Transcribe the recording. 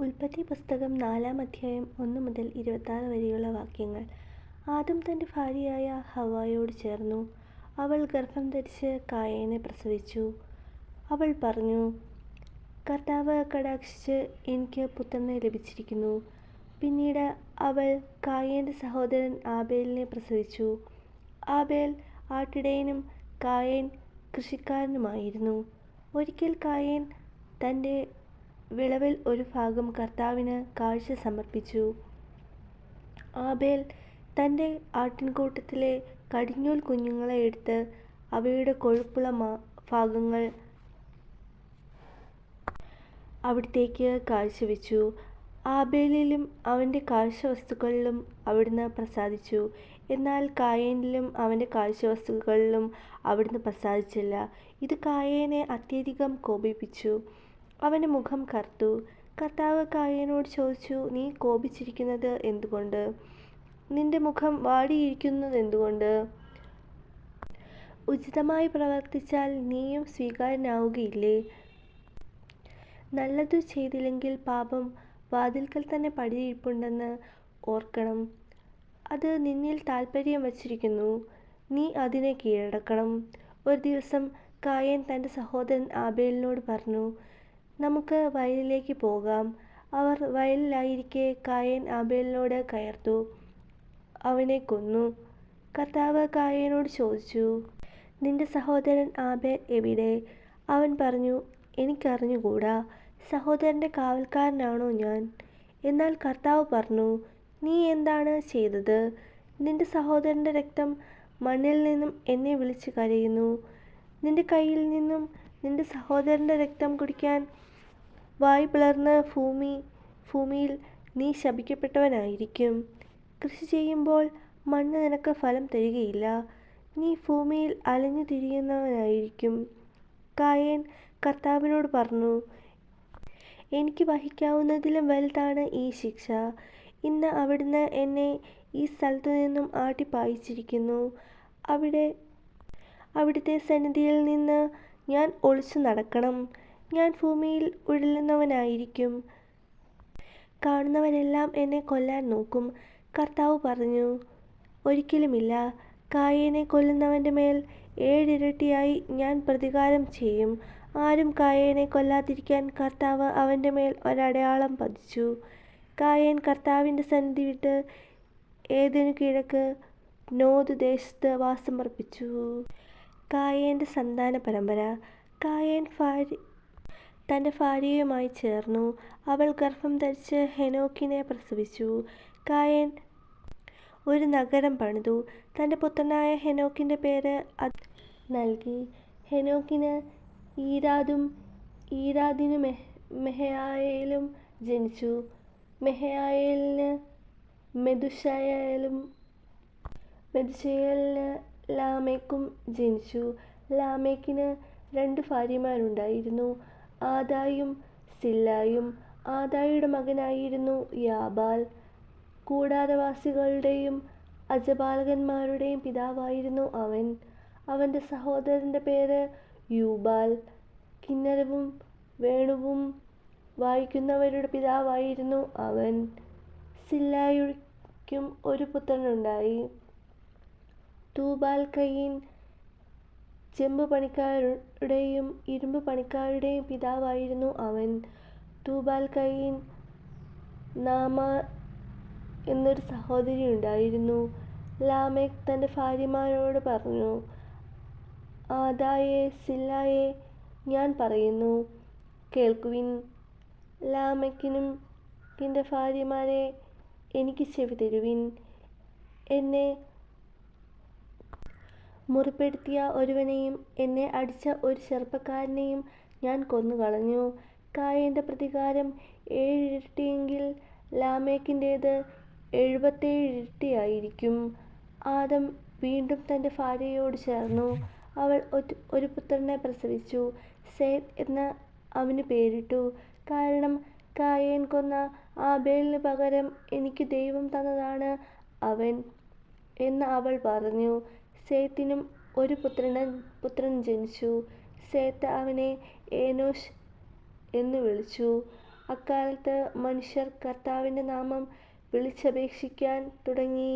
ഉൽപ്പത്തി പുസ്തകം നാലാം അധ്യായം ഒന്ന് മുതൽ ഇരുപത്താറ് വരെയുള്ള വാക്യങ്ങൾ. ആദം തന്റെ ഭാര്യയായ ഹവായോട് ചേർന്നു. അവൾ ഗർഭം ധരിച്ച് കായേനെ പ്രസവിച്ചു. അവൾ പറഞ്ഞു, കർത്താവ് കടാക്ഷിച്ച് എനിക്ക് പുത്രനെ ലഭിച്ചിരിക്കുന്നു. പിന്നീട് അവൾ കായേന്റെ സഹോദരൻ ആബേലിനെ പ്രസവിച്ചു. ആബേൽ ആട്ടിടയനും കായേൻ കൃഷിക്കാരനുമായിരുന്നു. ഒരിക്കൽ കായേൻ തന്റെ വിളവിൽ ഒരു ഭാഗം കർത്താവിന് കാഴ്ച സമർപ്പിച്ചു. ആബേൽ തന്റെ ആട്ടിൻകൂട്ടത്തിലെ കടിഞ്ഞൂൽ കുഞ്ഞുങ്ങളെ എടുത്ത് അവയുടെ കൊഴുപ്പുള്ള ഭാഗങ്ങൾ അവിടത്തേക്ക് കാഴ്ചവെച്ചു. ആബേലിലും അവന്റെ കാഴ്ചവസ്തുക്കളിലും അവിടുന്ന് പ്രസാദിച്ചു. എന്നാൽ കായീനിലും അവന്റെ കാഴ്ചവസ്തുക്കളിലും അവിടുന്ന് പ്രസാദിച്ചില്ല. ഇത് കായേനെ അത്യധികം കോപിപ്പിച്ചു. അവന്റെ മുഖം കറുത്തു. കർത്താവ് കായനോട് ചോദിച്ചു, നീ കോപിച്ചിരിക്കുന്നത് എന്തുകൊണ്ട്? നിന്റെ മുഖം വാടിയിരിക്കുന്നത് എന്തുകൊണ്ട് ഉചിതമായി പ്രവർത്തിച്ചാൽ നീയും സ്വീകാരനാവുകയില്ലേ നല്ലതു ചെയ്തില്ലെങ്കിൽ പാപം വാതിൽക്കൽ തന്നെ പടിയിരിപ്പുണ്ടെന്ന് ഓർക്കണം. അത് നിന്നിൽ താല്പര്യം വച്ചിരിക്കുന്നു. നീ അതിനെ കീഴടക്കണം. ഒരു ദിവസം കായൻ തന്റെ സഹോദരൻ ആബേലിനോട് പറഞ്ഞു, നമുക്ക് വയലിലേക്ക് പോകാം. അവർ വയലിലായിരിക്കെ കായൻ ആബേലിനോട് കയർത്തു, അവനെ കൊന്നു. കർത്താവ് കായനോട് ചോദിച്ചു, നിന്റെ സഹോദരൻ ആബേൽ എവിടെ? അവൻ പറഞ്ഞു, എനിക്കറിഞ്ഞുകൂടാ. സഹോദരന്റെ കാവൽക്കാരനാണോ ഞാൻ? എന്നാൽ കർത്താവ് പറഞ്ഞു, നീ എന്താണ് ചെയ്തത്? നിന്റെ സഹോദരന്റെ രക്തം മണ്ണിൽ നിന്നും എന്നെ വിളിച്ച് കരയുന്നു. നിന്റെ കയ്യിൽ നിന്നും നിന്റെ സഹോദരന്റെ രക്തം കുടിക്കാൻ വായ് പിളർന്ന ഭൂമി ഭൂമിയിൽ നീ ശപിക്കപ്പെട്ടവനായിരിക്കും. കൃഷി ചെയ്യുമ്പോൾ മണ്ണ് നിനക്ക് ഫലം തരികയില്ല നീ ഭൂമിയിൽ അലഞ്ഞു തിരിയുന്നവനായിരിക്കും. കായൻ കർത്താവിനോട് പറഞ്ഞു, എനിക്ക് വഹിക്കാവുന്നതിലും വലുതാണ് ഈ ശിക്ഷ. ഇന്ന് അവിടുന്ന് എന്നെ ഈ സ്ഥലത്തു നിന്നും ആട്ടിപ്പായിച്ചിരിക്കുന്നു. അവിടെ അവിടുത്തെ സന്നിധിയിൽ നിന്ന് ഞാൻ ഒളിച്ചുനടക്കണം. ഞാൻ ഭൂമിയിൽ ഉഴലുന്നവനായിരിക്കും. കാണുന്നവരെല്ലാം എന്നെ കൊല്ലാൻ നോക്കും. കർത്താവ് പറഞ്ഞു, ഒരിക്കലുമില്ല. കായേനെ കൊല്ലുന്നവന്റെ മേൽ ഏഴിരട്ടിയായി ഞാൻ പ്രതികാരം ചെയ്യും. ആരും കായേനെ കൊല്ലാതിരിക്കാൻ കർത്താവ് അവന്റെ മേൽ ഒരടയാളം പതിച്ചു. കായൻ കർത്താവിന്റെ സന്നിധി വിട്ട് ഏതിനു കിഴക്ക് നോദ് ദേശത്ത് വാസമർപ്പിച്ചു. കായേന്റെ സന്താന പരമ്പര കായേൻ കായീൻ തന്റെ ഭാര്യയുമായി ചേർന്നു. അവൾ ഗർഭം ധരിച്ച് ഹെനോക്കിനെ പ്രസവിച്ചു. കായൻ ഒരു നഗരം പണിതു. തന്റെ പുത്രനായ ഹെനോക്കിന്റെ പേര് അത് നൽകി. ഹെനോക്കിന് ഈരാദും ഈരാദിന് മെഹലലേലും ജനിച്ചു. മെഹയായലിന് മെഥൂശലയും മെതുശയലിന് ലാമേക്കും ജനിച്ചു. ലാമേക്കിന് രണ്ട് ഭാര്യമാരുണ്ടായിരുന്നു, ആദയും സില്ലായും. ആദായുടെ മകനായിരുന്നു യാബാൽ. കൂടാരവാസികളുടെയും അജപാലകന്മാരുടെയും പിതാവായിരുന്നു അവൻ. അവന്റെ സഹോദരന്റെ പേര് യൂബാൽ. കിന്നരവും വേണുവും വായിക്കുന്നവരുടെ പിതാവായിരുന്നു അവൻ. സില്ലായുക്കും ഒരു പുത്രനുണ്ടായി. തൂബാൽകയീൻ ചെമ്പുപണിക്കാരുടെയും ഇരുമ്പുപണിക്കാരുടെയും പിതാവായിരുന്നു അവൻ. തൂബാൽ കൈൻ നാമ എന്നൊരു സഹോദരി ഉണ്ടായിരുന്നു ലാമേക്ക് തന്റെ ഭാര്യമാരോട് പറഞ്ഞു, ആദായെ സില്ലായെ ഞാൻ പറയുന്നു കേൾക്കുവിൻ. ലാമക്കിനും എന്റെ ഭാര്യമാരെ എനിക്ക് ചെവി തരുവിൻ എന്നെ മുറിപ്പെടുത്തിയ ഒരുവനെയും എന്നെ അടിച്ച ഒരു ചെറുപ്പക്കാരനെയും ഞാൻ കൊന്നുകളഞ്ഞു. കായേന്റെ പ്രതികാരം ഏഴിരട്ടിയെങ്കിൽ ലാമെക്കിന്റേത് എഴുപത്തേഴിരട്ടിയായിരിക്കും. ആദം വീണ്ടും തന്റെ ഭാര്യയോട് ചേർന്നു. അവൾ ഒരു പുത്രനെ പ്രസവിച്ചു. സേത് എന്ന് അവന് പേരിട്ടു. കാരണം കായേൻ കൊന്ന ആബേലിന് പകരം എനിക്ക് ദൈവം തന്നതാണ് അവൻ എന്ന് അവൾ പറഞ്ഞു. സേത്തിനും ഒരു പുത്രൻ ജനിച്ചു. സേത്ത് അവനെ ഏനോശ് എന്നു വിളിച്ചു. അക്കാലത്ത് മനുഷ്യർ കർത്താവിന്റെ നാമം വിളിച്ചപേക്ഷിക്കാൻ തുടങ്ങി